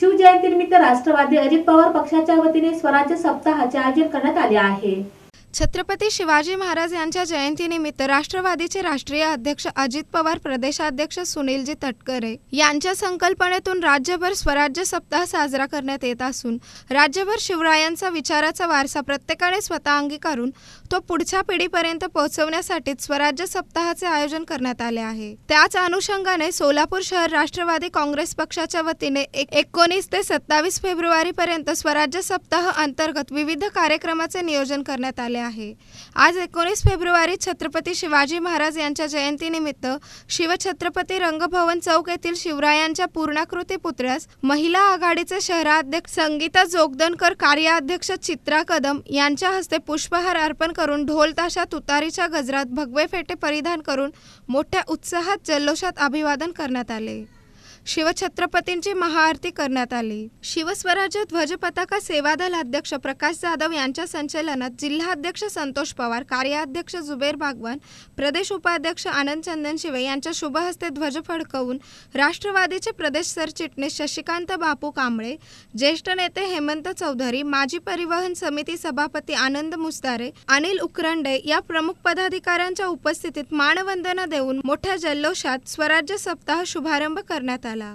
शिवजयंतीनिमित्त राष्ट्रवादी अजित पवार पक्षाच्या वतीने स्वराज्य सप्ताहाचे आयोजन करण्यात आले आहे. छत्रपती शिवाजी महाराज यांच्या जयंतीनिमित्त राष्ट्रवादीचे राष्ट्रीय अध्यक्ष अजित पवार प्रदेशाध्यक्ष सुनीलजी तटकरे यांच्या संकल्पनेतून राज्यभर स्वराज्य सप्ताह साजरा करण्यात येत असून राज्यभर शिवरायांचा विचाराचा वारसा प्रत्येकाने स्वतः अंगीकारून तो पुढच्या पिढीपर्यंत पोहोचवण्यासाठी स्वराज्य सप्ताहाचे आयोजन करण्यात आले आहे. त्याच अनुषंगाने सोलापूर शहर राष्ट्रवादी काँग्रेस पक्षाच्या वतीने एकोणीस ते सत्तावीस फेब्रुवारी पर्यंत स्वराज्य सप्ताह अंतर्गत विविध कार्यक्रमाचे नियोजन करण्यात आले आहे. आज एकोणीस फेब्रुवारी छत्रपती शिवाजी महाराज यांच्या जयंतीनिमित्त शिवछत्रपती रंगभवन चौक येथील शिवरायांच्या पूर्णाकृती पुतळ्यास महिला आघाडीचे शहराध्यक्ष संगीता जोगदनकर कार्याध्यक्ष चित्रा कदम यांच्या हस्ते पुष्पहार अर्पण करून ढोल ताशा तुतारीच्या गजरात भगवे फेटे परिधान करून मोठ्या उत्साहात जल्लोषात अभिवादन करण्यात आले. शिवछत्रपतींची महाआरती करण्यात आली. शिवस्वराज्य ध्वज पताका सेवादल अध्यक्ष प्रकाश जाधव यांच्या संचलनात जिल्हाध्यक्ष संतोष पवार कार्याध्यक्ष जुबेर भागवान प्रदेश उपाध्यक्ष आनंद चंदन शिवे यांच्या शुभहस्ते ध्वज फडकवून राष्ट्रवादीचे प्रदेश सरचिटणीस शशिकांत बापू कांबळे ज्येष्ठ नेते हेमंत चौधरी माजी परिवहन समिती सभापती आनंद मुस्तारे अनिल उकरंडे या प्रमुख पदाधिकाऱ्यांच्या उपस्थितीत मानवंदना देऊन मोठ्या जल्लोषात स्वराज्य सप्ताह शुभारंभ करण्यात आला.